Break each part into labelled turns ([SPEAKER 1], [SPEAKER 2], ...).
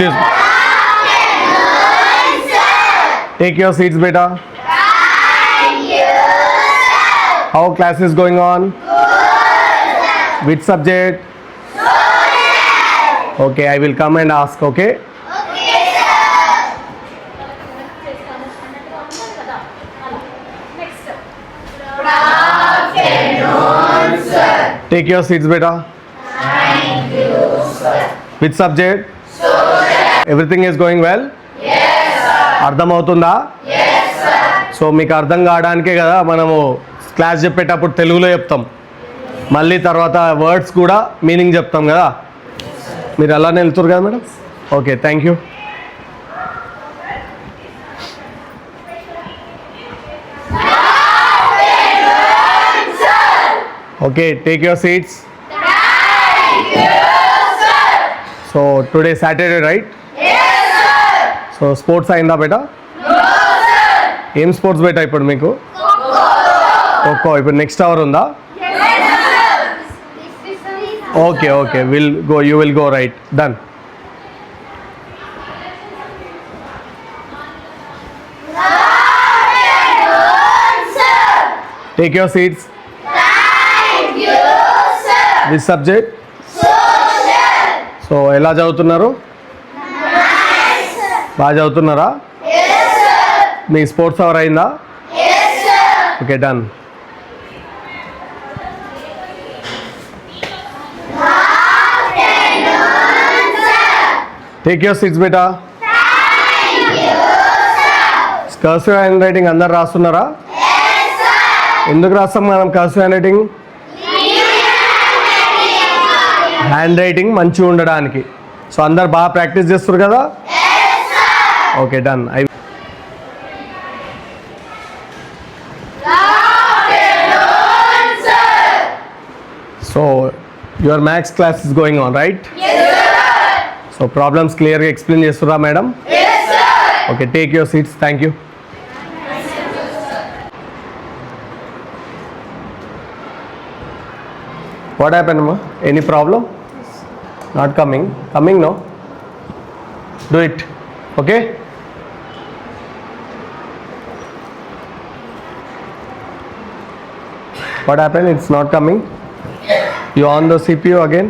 [SPEAKER 1] Excuse me. Take your seats, beta. How class is going on? Which subject? Okay, I will come and ask, okay? Take your seats, beta. Thank you, sir. Which subject? Everything is going well అర్థమవుతుందా? So మీకు అర్థం కావడానికే కదా మనము class చెప్పేటప్పుడు తెలుగులో చెప్తాం. మళ్ళీ తర్వాత వర్డ్స్ కూడా మీనింగ్ చెప్తాం కదా. మీరు అలానే వెళ్తారు కదా madam? Okay thank you. Okay take your seats so today Saturday right so sports అయిందా బేట? ఏం స్పోర్ట్స్ బేటా ఇప్పుడు మీకు? ఖోఖో. ఇప్పుడు నెక్స్ట్ అవర్ ఉందా? Okay okay. Will go you will go right done take your seats this subject so ఎలా చదువుతున్నారు? బాగా చదువుతున్నారా? మీ స్పోర్ట్స్ అవర్ అయిందా? Okay done. Take your seats beta. Cursive handwriting అందరు రాస్తున్నారా? ఎందుకు రాస్తాం మనం cursive hand writing hand writing మంచిగా ఉండడానికి. సో అందరు బాగా ప్రాక్టీస్ చేస్తారు కదా? Okay done I so your maths class is going on right so problems క్లియర్గా explain చేస్తురా madam okay take your seats thank you what happen అమ్మా any problem not coming coming no do it okay what happened it's not coming you on the cpu again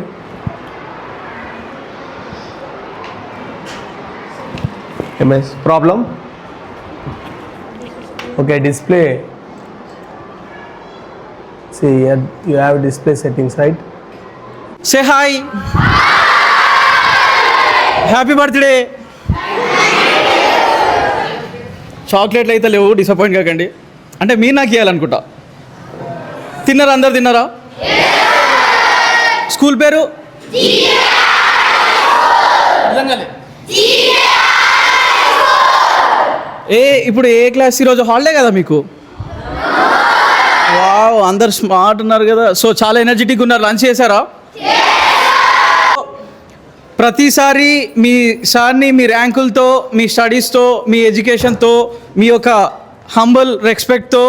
[SPEAKER 1] ms problem okay display see here you have display settings right
[SPEAKER 2] say hi happy birthday చాక్లెట్లు అయితే లేవు disappoint కాకండి అంటే మీరు నాకు ఇవ్వాలనుకుంటా తిన్నారా? అందరు తిన్నారా? స్కూల్ పేరు. ఏ ఇప్పుడు ఏ క్లాస్ ఈరోజు హాలిడే కదా మీకు? వావ్ అందరు స్మార్ట్ ఉన్నారు కదా. సో చాలా ఎనర్జెటిక్ ఉన్నారు. లంచ్ చేశారా? ప్రతిసారి మీ సార్ని మీ ర్యాంకులతో మీ స్టడీస్తో మీ ఎడ్యుకేషన్తో మీ యొక్క హంబల్ రెస్పెక్ట్తో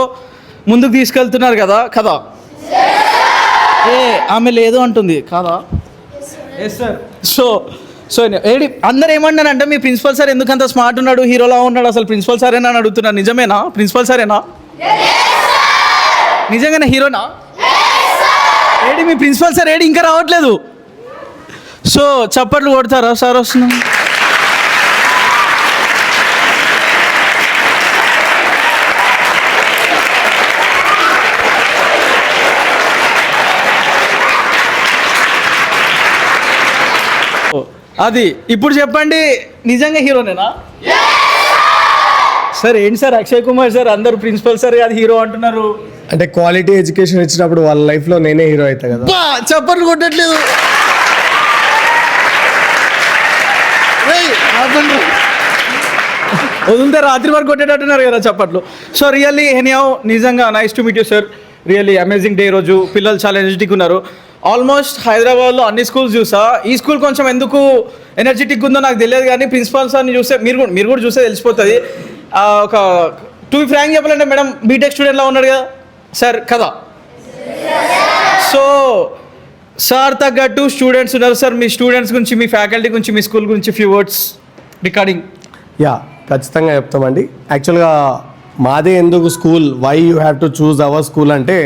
[SPEAKER 2] ముందుకు తీసుకెళ్తున్నారు కదా కదా? ఏ ఆమె లేదు అంటుంది కాదా? ఎస్ సార్ సో సో ఏడి అందరు ఏమన్నారంటే మీ ప్రిన్సిపల్ సార్ ఎందుకంత స్మార్ట్ ఉన్నాడు హీరోలా ఉన్నాడు అసలు ప్రిన్సిపల్ సారేనా అని అడుగుతున్నారు నిజమేనా? ప్రిన్సిపల్ సారేనా నిజంగానే హీరోనా? ఏడి మీ ప్రిన్సిపల్ సార్ ఏడి ఇంకా రావట్లేదు? సో చప్పట్లు కొడతారా సార్ వస్తున్నా అది ఇప్పుడు చెప్పండి నిజంగా హీరోనేనా? సార్ ఏంటి సార్ అక్షయ్ కుమార్ సార్ అందరు ప్రిన్సిపల్ సార్ అది హీరో అంటున్నారు.
[SPEAKER 1] అంటే క్వాలిటీ ఎడ్యుకేషన్ ఇచ్చినప్పుడు వాళ్ళ లైఫ్లో నేనే హీరో అవుతా కదా.
[SPEAKER 2] చప్పట్లు కొట్టట్లేదు. వదిలితే రాత్రి వరకు కొట్టేటట్టున్నారు కదా చప్పట్లు. సో రియల్లీ ఎనీహౌ నిజంగా nice to meet you sir really amazing day రోజు. పిల్లలు చాలా ఎనర్జెటిక్ ఉన్నారు. ఆల్మోస్ట్ హైదరాబాద్లో అన్ని స్కూల్స్ చూసా. ఈ స్కూల్ కొంచెం ఎందుకు ఎనర్జెటిక్ ఉందో నాకు తెలియదు కానీ ప్రిన్సిపాల్ సార్ని చూస్తే మీరు కూడా మీరు కూడా చూస్తే తెలిసిపోతుంది. ఒక టూ ఫ్రాంక్ చెప్పాలంటే మేడం బీటెక్ స్టూడెంట్లా ఉన్నాడు కదా. సార్ కదా? సో సార్ తగ్గట్టు స్టూడెంట్స్ ఉన్నారు. సార్ మీ స్టూడెంట్స్ గురించి మీ ఫ్యాకల్టీ గురించి మీ స్కూల్ గురించి ఫ్యూ వర్డ్స్ రికార్డింగ్
[SPEAKER 1] యా ఖచ్చితంగా చెప్తామండి. యాక్చువల్గా మాదే ఎందుకు school? Why you have to choose our school అంటే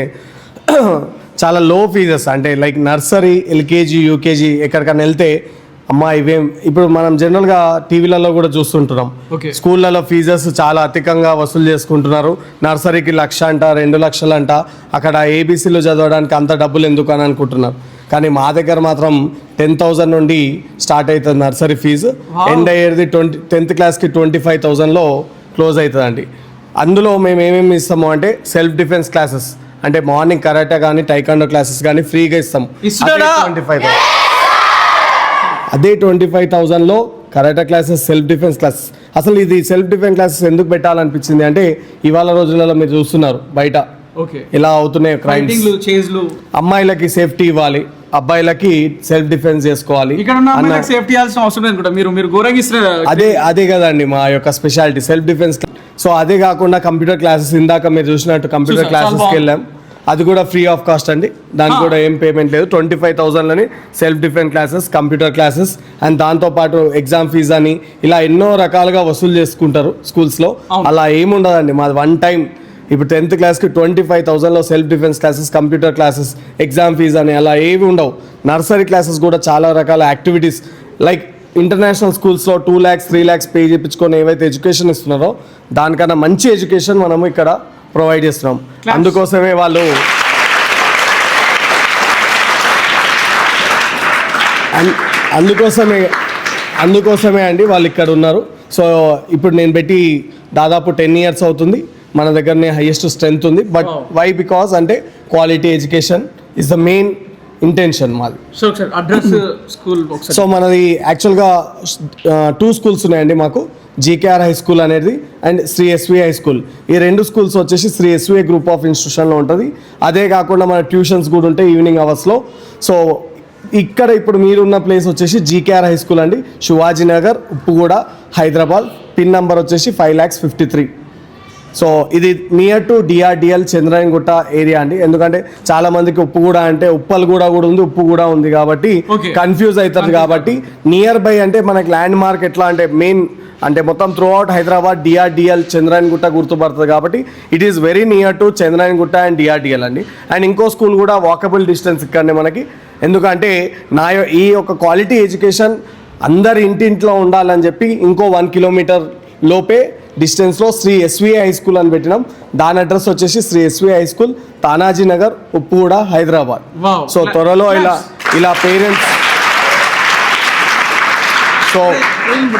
[SPEAKER 1] చాలా లో ఫీజెస్ అంటే లైక్ నర్సరీ ఎల్కేజీ యూకేజీ ఎక్కడికైనా వెళ్తే అమ్మా ఇవేం ఇప్పుడు మనం జనరల్గా టీవీలలో కూడా చూస్తుంటున్నాం. స్కూళ్ళలో ఫీజెస్ చాలా అధికంగా వసూలు చేసుకుంటున్నారు. నర్సరీకి లక్ష అంట రెండు లక్షలు అంట అక్కడ ఏబీసీలు చదవడానికి అంత డబ్బులు ఎందుకు అని అనుకుంటున్నారు. కానీ మా దగ్గర మాత్రం టెన్ థౌజండ్ నుండి స్టార్ట్ అవుతుంది నర్సరీ ఫీజు ఎండ్ అయ్యేది ట్వంటీ టెన్త్ క్లాస్కి ట్వంటీ ఫైవ్ థౌజండ్లో క్లోజ్ అవుతుందండి. అందులో మేము ఏమేమి ఇస్తాము అంటే సెల్ఫ్ డిఫెన్స్ క్లాసెస్ అంటే మార్నింగ్ కరాటే కానీ టైకాండో క్లాసెస్ కానీ ఫ్రీగా ఇస్తాం? ట్వంటీ ఫైవ్ అదే ట్వంటీ ఫైవ్ థౌజండ్లో karate classes self defence classes అసలు ఇది సెల్ఫ్ డిఫెన్స్ క్లాసెస్ ఎందుకు పెట్టాలనిపించింది అంటే ఇవాళ రోజులలో మీరు చూస్తున్నారు బయట.
[SPEAKER 2] ఓకే.
[SPEAKER 1] ఇలా అవుతున్నాయి క్రైమ్స్ అమ్మాయిలకి సేఫ్టీ ఇవ్వాలి అబ్బాయిలకి సెల్ఫ్ డిఫెన్స్ చేసుకోవాలి
[SPEAKER 2] సేఫ్టీ అవసరం మీరు మీరు
[SPEAKER 1] అదే అదే కదండి మా యొక్క స్పెషాలిటీ సెల్ఫ్ డిఫెన్స్ సో అదే కాకుండా కంప్యూటర్ క్లాసెస్ ఇందాక మీరు చూసినట్టు కంప్యూటర్ క్లాసెస్కి. వెళ్ళాం. అది కూడా ఫ్రీ ఆఫ్ కాస్ట్ అండి. దానికి. కూడా ఏం పేమెంట్ లేదు. Twenty five థౌసండ్లని self defence classes computer classes and దాంతోపాటు ఎగ్జామ్ ఫీజ్ అని ఇలా ఎన్నో రకాలుగా వసూలు చేసుకుంటారు స్కూల్స్లో. అలా ఏముండదండి మాది వన్ టైం ఇప్పుడు టెన్త్ క్లాస్కి twenty five థౌసండ్లో self defence classes computer classes exam fee అని అలా ఏవి ఉండవు. నర్సరీ క్లాసెస్ కూడా చాలా రకాల యాక్టివిటీస్ లైక్ ఇంటర్నేషనల్ స్కూల్స్లో two lakhs three lakhs pay చేయించుకొని ఏవైతే ఎడ్యుకేషన్ ఇస్తున్నారో దానికన్నా మంచి ఎడ్యుకేషన్ మనము ఇక్కడ ప్రొవైడ్ చేస్తున్నాం. అందుకోసమే వాళ్ళు అందుకోసమే అందుకోసమే అండి వాళ్ళు ఇక్కడ ఉన్నారు. సో ఇప్పుడు నేను పెట్టి దాదాపు టెన్ ఇయర్స్ అవుతుంది. మన దగ్గరనే హైయెస్ట్ స్ట్రెంగ్త్ ఉంది. బట్. వై బికాస్ అంటే quality education is the main intention మాది.
[SPEAKER 2] సో అడ్రస్ స్కూల్
[SPEAKER 1] సో మనది యాక్చువల్గా టూ స్కూల్స్ ఉన్నాయండి మాకు. జీకేఆర్ హై స్కూల్ అనేది and Shri SV high school ఈ రెండు స్కూల్స్ వచ్చేసి శ్రీ ఎస్వి గ్రూప్ ఆఫ్ ఇన్స్టిట్యూషన్లో ఉంటుంది. అదే కాకుండా మన ట్యూషన్స్ కూడా ఉంటాయి ఈవినింగ్ అవర్స్లో సో ఇక్కడ ఇప్పుడు మీరున్న ప్లేస్ వచ్చేసి జీకేఆర్ హై స్కూల్ అండి. శివాజీ నగర్ ఉప్పుగూడ హైదరాబాద్. పిన్ నంబర్ వచ్చేసి five lakhs fifty three so ఇది near to DRDL Chandrayangutta area అండి. ఎందుకంటే చాలా మందికి ఉప్పు కూడా అంటే ఉప్పల్ కూడా కూడా ఉంది ఉప్పు కూడా ఉంది కాబట్టి. కన్ఫ్యూజ్ అవుతారు కాబట్టి నియర్ బై అంటే మనకి ల్యాండ్ మార్క్ ఎట్లా అంటే మెయిన్ అంటే మొత్తం throughout Hyderabad DRDL Chandrayangutta గుర్తుపడుతుంది కాబట్టి it is very near to Chandrayangutta and DRDL అండి. అండ్ ఇంకో స్కూల్ కూడా వాకబుల్ డిస్టెన్స్ ఇక్కడనే మనకి. ఎందుకంటే నా ఈ యొక్క క్వాలిటీ ఎడ్యుకేషన్ అందరి ఇంటింట్లో ఉండాలని చెప్పి ఇంకో వన్ కిలోమీటర్ లోపే డిస్టెన్స్లో శ్రీ ఎస్విఐ హై స్కూల్ అని పెట్టినాం. దాని అడ్రస్ వచ్చేసి Shri SVI high school Tanaji Nagar Uppuguda Hyderabad. So త్వరలో ఇలా ఇలా పేరెంట్స్ సో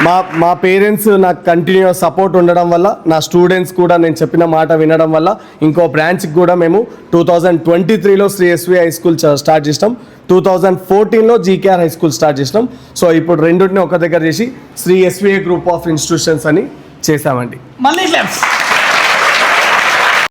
[SPEAKER 1] మా మా పేరెంట్స్ నాకు కంటిన్యూస్ సపోర్ట్ ఉండడం వల్ల నా స్టూడెంట్స్ కూడా నేను చెప్పిన మాట వినడం వల్ల ఇంకో బ్రాంచ్కి కూడా మేము టూ థౌజండ్ ట్వంటీ త్రీలో Shri SV high school start చేసినాం. టూ థౌజండ్ ఫోర్టీన్లో జీకేఆర్ హై స్కూల్ స్టార్ట్ చేసినాం. సో ఇప్పుడు రెండింటిని ఒక దగ్గర చేసి Shri SVI group of institutions అని చేసామండి
[SPEAKER 2] మళ్ళీ